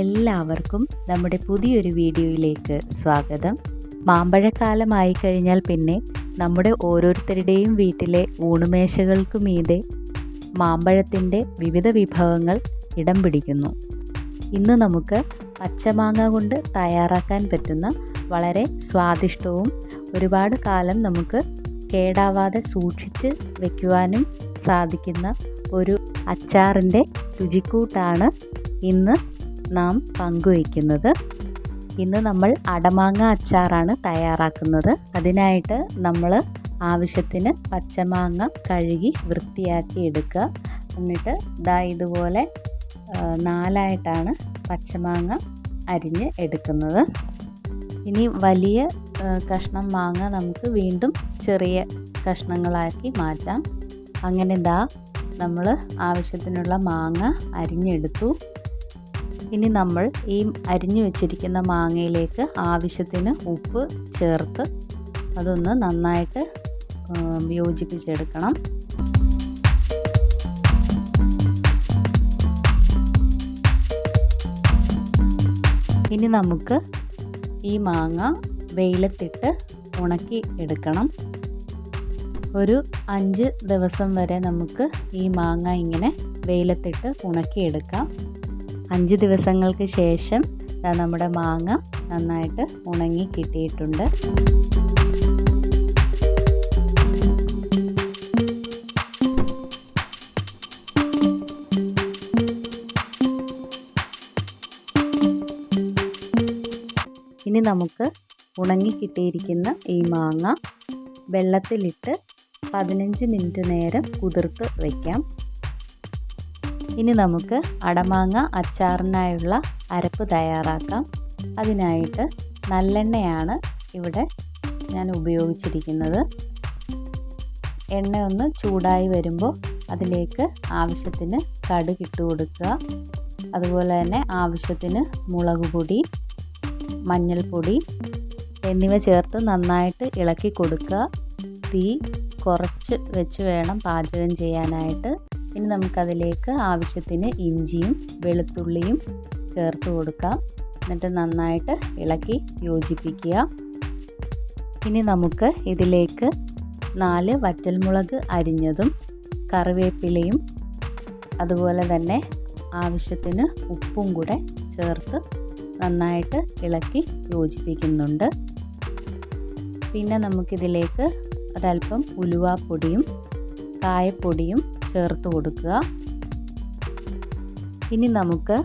എല്ലാവർക്കും നമ്മുടെ പുതിയൊരു വീഡിയോയിലേക്ക് സ്വാഗതം. മാമ്പഴക്കാലമായി കഴിഞ്ഞാൽ പിന്നെ നമ്മുടെ ഓരോരുത്തരുടെയും വീട്ടിലെ ഊണുമേശകൾക്കു മീതെ മാമ്പഴത്തിന്റെ വിവിധ വിഭവങ്ങൾ ഇടം പിടിക്കുന്നു. ഇന്ന് നമുക്ക് പച്ചമാങ്ങ കൊണ്ട് തയ്യാറാക്കാൻ പറ്റുന്ന വളരെ സ്വാദിഷ്ടവും ഒരുപാട് കാലം നമുക്ക് കേടാവാതെ സൂക്ഷിച്ച് വയ്ക്കുവാനും സാധിക്കുന്ന ഒരു അച്ചാറിന്റെ രുചിക്കൂട്ടാണ് ഇന്ന് നാം പങ്കുവയ്ക്കുന്നത്. ഇന്ന് നമ്മൾ അടമാങ്ങ അച്ചാറാണ് തയ്യാറാക്കുന്നത്. അതിനായിട്ട് നമ്മൾ ആവശ്യത്തിന് പച്ചമാങ്ങ കഴുകി വൃത്തിയാക്കി എടുക്കുക എന്നിട്ട് ദാ ഇതുപോലെ നാലായിട്ടാണ് പച്ചമാങ്ങ അരിഞ്ഞ് എടുക്കുന്നത്. ഇനി വലിയ കഷ്ണം മാങ്ങ നമുക്ക് വീണ്ടും ചെറിയ കഷ്ണങ്ങളാക്കി മാറ്റാം. അങ്ങനെ ദാ നമ്മൾ ആവശ്യത്തിനുള്ള മാങ്ങ അരിഞ്ഞെടുത്തു. ഇനി നമ്മൾ ഈ അരിഞ്ഞു വെച്ചിരിക്കുന്ന മാങ്ങയിലേക്ക് ആവശ്യത്തിന് ഉപ്പ് ചേർത്ത് അതൊന്ന് നന്നായിട്ട് യോജിപ്പിച്ചെടുക്കണം. ഇനി നമുക്ക് ഈ മാങ്ങ വെയിലത്തിട്ട് ഉണക്കി എടുക്കണം. ഒരു അഞ്ച് ദിവസം വരെ നമുക്ക് ഈ മാങ്ങ ഇങ്ങനെ വെയിലത്തിട്ട് ഉണക്കിയെടുക്കാം. അഞ്ച് ദിവസങ്ങൾക്ക് ശേഷം നമ്മുടെ മാങ്ങ നന്നായിട്ട് ഉണങ്ങി കിട്ടിയിട്ടുണ്ട്. ഇനി നമുക്ക് ഉണങ്ങി കിട്ടിയിരിക്കുന്ന ഈ മാങ്ങ വെള്ളത്തിലിട്ട് പതിനഞ്ച് മിനിറ്റ് നേരം കുതിർത്ത് വയ്ക്കാം ഇനി നമുക്ക് അടമാങ്ങ അച്ചാറിനായുള്ള അരപ്പ് തയ്യാറാക്കാം. അതിനായിട്ട് നല്ലെണ്ണയാണ് ഇവിടെ ഞാൻ ഉപയോഗിച്ചിരിക്കുന്നത്. എണ്ണ ഒന്ന് ചൂടായി വരുമ്പോൾ അതിലേക്ക് ആവശ്യത്തിന് കടുക് ഇട്ട് കൊടുക്കുക. അതുപോലെ തന്നെ ആവശ്യത്തിന് മുളക് പൊടി മഞ്ഞൾപ്പൊടി എന്നിവ ചേർത്ത് നന്നായിട്ട് ഇളക്കി കൊടുക്കുക. തീ കുറച്ച് വെച്ച് വേണം പാചകം ചെയ്യാനായിട്ട്. ഇനി നമുക്കതിലേക്ക് ആവശ്യത്തിന് ഇഞ്ചിയും വെളുത്തുള്ളിയും ചേർത്ത് കൊടുക്കാം. എന്നിട്ട് നന്നായിട്ട് ഇളക്കി യോജിപ്പിക്കുക. ഇനി നമുക്ക് ഇതിലേക്ക് നാല് വറ്റൽമുളക് അരിഞ്ഞതും കറിവേപ്പിലയും അതുപോലെ തന്നെ ആവശ്യത്തിന് ഉപ്പും കൂടെ ചേർത്ത് നന്നായിട്ട് ഇളക്കി യോജിപ്പിക്കുന്നുണ്ട്. പിന്നെ നമുക്കിതിലേക്ക് ഒരല്പം ഉലുവാപ്പൊടിയും കായപ്പൊടിയും ചേർത്ത് കൊടുക്കുക. ഇനി നമുക്ക്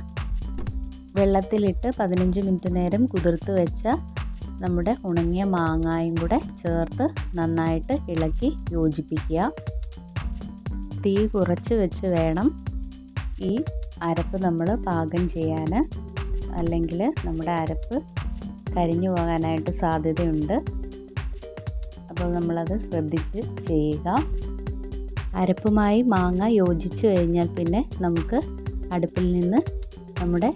വെള്ളത്തിലിട്ട് പതിനഞ്ച് മിനിറ്റ് നേരം കുതിർത്ത് വെച്ച നമ്മുടെ ഉണങ്ങിയ മാങ്ങായും കൂടെ ചേർത്ത് നന്നായിട്ട് ഇളക്കി യോജിപ്പിക്കുക. തീ കുറച്ച് വെച്ച് വേണം ഈ അരപ്പ് നമ്മൾ പാകം ചെയ്യാൻ അല്ലെങ്കിൽ നമ്മുടെ അരപ്പ് കരിഞ്ഞു പോകാനായിട്ട് സാധ്യതയുണ്ട്. അപ്പോൾ നമ്മളത് ശ്രദ്ധിച്ച് ചെയ്യുക. അരപ്പുമായി മാങ്ങ യോജിച്ചു കഴിഞ്ഞാൽ പിന്നെ നമുക്ക് അടുപ്പിൽ നിന്ന് നമ്മുടെ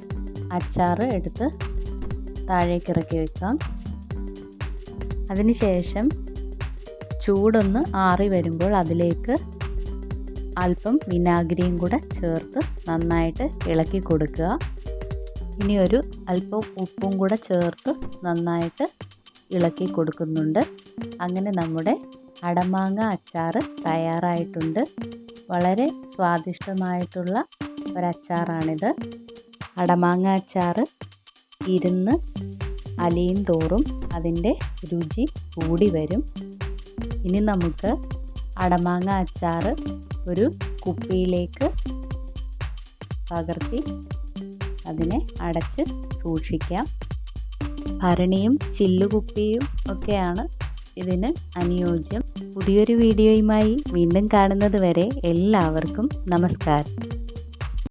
അച്ചാർ എടുത്ത് താഴേക്ക് ഇറക്കി വെക്കാം. അതിനുശേഷം ചൂടൊന്ന് ആറി വരുമ്പോൾ അതിലേക്ക് അല്പം വിനാഗിരിയും കൂടെ ചേർത്ത് നന്നായിട്ട് ഇളക്കി കൊടുക്കുക. ഇനി ഒരു അല്പം ഉപ്പും കൂടെ ചേർത്ത് നന്നായിട്ട് ഇളക്കി കൊടുക്കുന്നുണ്ട്. അങ്ങനെ നമ്മുടെ അടമാങ്ങ അച്ചാർ തയ്യാറായിട്ടുണ്ട്. വളരെ സ്വാദിഷ്ടമായിട്ടുള്ള ഒരച്ചാറാണിത്. അടമാങ്ങ അച്ചാർ ഇരുന്ന് അലിയും തോറും അതിന്റെ രുചി കൂടി വരും. ഇനി നമുക്ക് അടമാങ്ങ അച്ചാർ ഒരു കുപ്പിയിലേക്ക് പകർത്തി അതിനെ അടച്ച് സൂക്ഷിക്കാം. ഭരണിയും ചില്ലുകുപ്പിയും ഒക്കെയാണ് ഇതിന് അനുയോജ്യം പുതിയൊരു വീഡിയോയുമായി വീണ്ടും കാണുന്നത് വരെ എല്ലാവർക്കും നമസ്കാരം.